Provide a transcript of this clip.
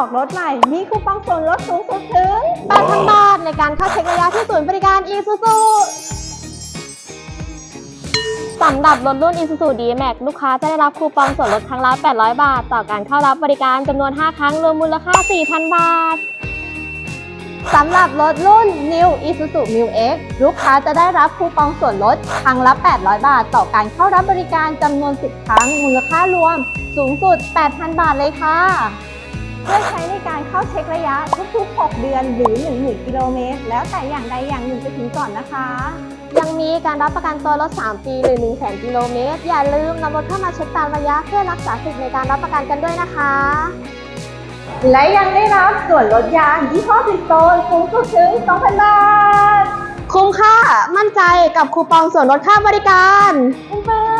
อกรถใหม่ มีคูปองส่วนลดสูงสุดถึง 8,000 บาท ในการเข้าเช็คระยะที่ศูนย์บริการ Isuzu สำหรับรถรุ่น Isuzu D-Max ลูกค้าจะได้รับคูปองส่วนลดครั้งละ 800 บาท ต่อการเข้ารับบริการจำนวน 5 ครั้ง รวมมูลค่า 4,000 บาท สำหรับรถรุ่น New Isuzu Mu X ลูกค้าจะได้รับคูปองส่วนลดครั้งละ 800 บาท ต่อการเข้ารับบริการจำนวน 10 ครั้ง มูลค่ารวมสูงสุด 8,000 บาทเลยค่ะ พื่อใช้ในการเข้าเช็คระยะทุกๆ 6 เดือนหรือ 10,000กิโลเมตร แล้วแต่อย่างใดอย่างหนึ่งจะถึงก่อนนะคะ ยังมีการรับประกันตัวรถ 3 ปีหรือ 1 0 0 0 0 0กิโลเมตร อย่าลืมนำรถเข้ามาเช็คตามระยะเพื่อรักษาสิทธิ์ในการรับประกันกันด้วยนะคะ และยังได้รับส่วนลดยางยี่ห้อบิสโตนสูงสุดถึง 2,000 บาท คุ้มค่า มั่นใจกับคูปองส่วนลดค่าบริการคุณเฟิร์น